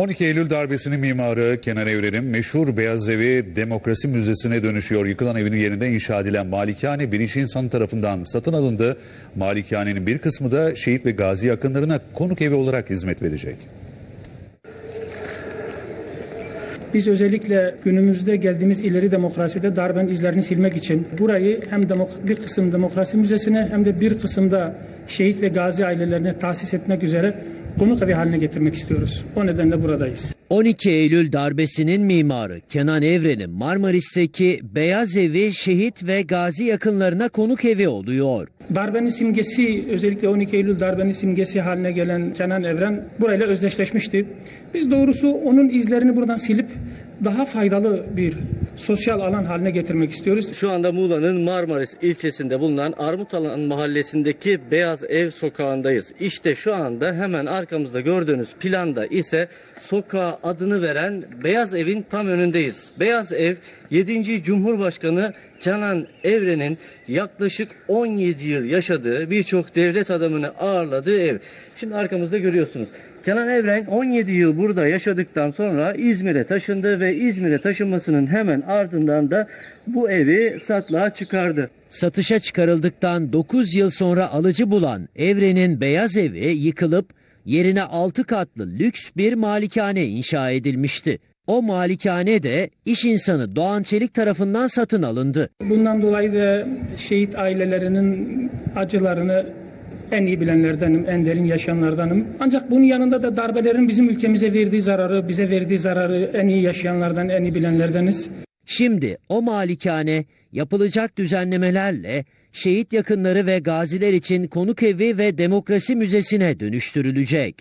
12 Eylül darbesinin mimarı Kenan Evren'in meşhur Beyaz Evi Demokrasi Müzesi'ne dönüşüyor. Yıkılan evinin yerinde inşa edilen malikane bir iş insanı tarafından satın alındı. Malikanenin bir kısmı da şehit ve gazi yakınlarına konuk evi olarak hizmet verecek. Biz özellikle günümüzde geldiğimiz ileri demokraside darbenin izlerini silmek için burayı hem bir kısım demokrasi müzesine hem de bir kısımda şehit ve gazi ailelerine tahsis etmek üzere konuk evi haline getirmek istiyoruz. O nedenle buradayız. 12 Eylül darbesinin mimarı Kenan Evren'in Marmaris'teki Beyaz Evi şehit ve gazi yakınlarına konuk evi oluyor. Darbenin simgesi özellikle 12 Eylül darbenin simgesi haline gelen Kenan Evren burayla özdeşleşmişti. Biz doğrusu onun izlerini buradan silip daha faydalı bir sosyal alan haline getirmek istiyoruz. Şu anda Muğla'nın Marmaris ilçesinde bulunan Armutalan mahallesindeki Beyaz Ev sokağındayız. İşte şu anda hemen arkamızda gördüğünüz planda ise sokağa adını veren Beyaz Ev'in tam önündeyiz. Beyaz Ev 7. Cumhurbaşkanı Kenan Evren'in yaklaşık 17 yıl yaşadığı birçok devlet adamını ağırladığı ev. Şimdi arkamızda görüyorsunuz. Kenan Evren 17 yıl burada yaşadıktan sonra İzmir'e taşındı ve İzmir'e taşınmasının hemen ardından da bu evi satlığa çıkardı. Satışa çıkarıldıktan 9 yıl sonra alıcı bulan Evren'in Beyaz Evi yıkılıp yerine 6 katlı lüks bir malikane inşa edilmişti. O malikane de iş insanı Doğan Çelik tarafından satın alındı. Bundan dolayı da şehit ailelerinin acılarını en iyi bilenlerdenim, en derin yaşayanlardanım. Ancak bunun yanında da darbelerin bizim ülkemize verdiği zararı, bize verdiği zararı en iyi yaşayanlardan, en iyi bilenlerdeniz. Şimdi o malikane yapılacak düzenlemelerle şehit yakınları ve gaziler için konuk evi ve demokrasi müzesine dönüştürülecek.